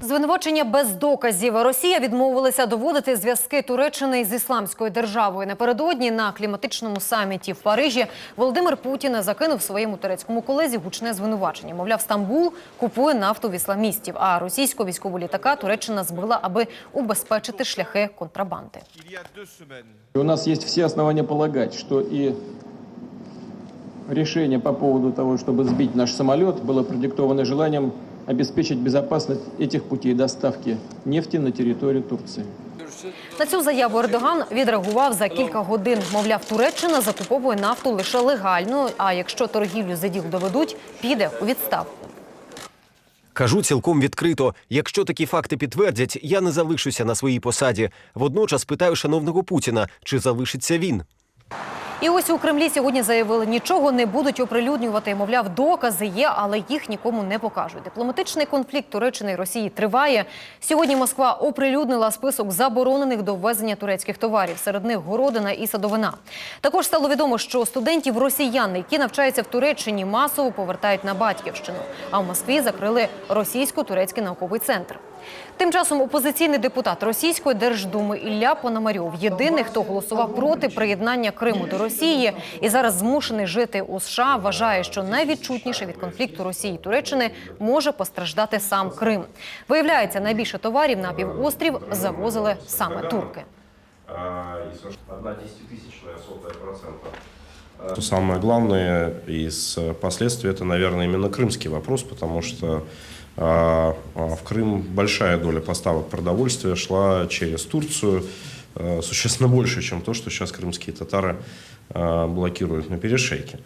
Звинувачення без доказів. Росія відмовилася доводити зв'язки Туреччини з ісламською державою. Напередодні на кліматичному саміті в Парижі Володимир Путін закинув своєму турецькому колезі гучне звинувачення. Мовляв, Стамбул купує нафту в ісламістів, а російського військового літака Туреччина збила, аби убезпечити шляхи контрабанди. У нас есть все основания полагать, что и решение по поводу того, чтобы сбить наш самолет, было продиктовано желанием обеспечить безопасность этих путей доставки нефти на территорию Турции. На цю заяву Ердоган відреагував за кілька годин. Мовляв, Туреччина закуповує нафту лише легально. А якщо торгівлю за діл доведуть, піде у відставку. Кажу цілком відкрито. Якщо такі факти підтвердять, я не залишуся на своїй посаді. Водночас питаю шановного Путіна, чи залишиться він. І ось у Кремлі сьогодні заявили, нічого не будуть оприлюднювати. Мовляв, докази є, але їх нікому не покажуть. Дипломатичний конфлікт Туреччини і Росії триває. Сьогодні Москва оприлюднила список заборонених до ввезення турецьких товарів. Серед них городина і садовина. Також стало відомо, що студентів росіян, які навчаються в Туреччині, масово повертають на батьківщину. А в Москві закрили російсько-турецький науковий центр. Тим часом опозиційний депутат російської держдуми Ілля Пономарьов єдиний, хто голосував проти приєднання Криму до Росії і зараз змушений жити у США, вважає, що найвідчутніше від конфлікту Росії і Туреччини може постраждати сам Крим. Виявляється, найбільше товарів на півострів завозили саме турки. а, и совершенно одна десятитысячная сотая процента. Что самое главное из э, последствий, это, наверное, именно крымский вопрос, потому что а, а, в Крым большая доля поставок продовольствия шла через Турцию, э, существенно больше, чем то, что сейчас крымские татары а, блокируют на перешейке.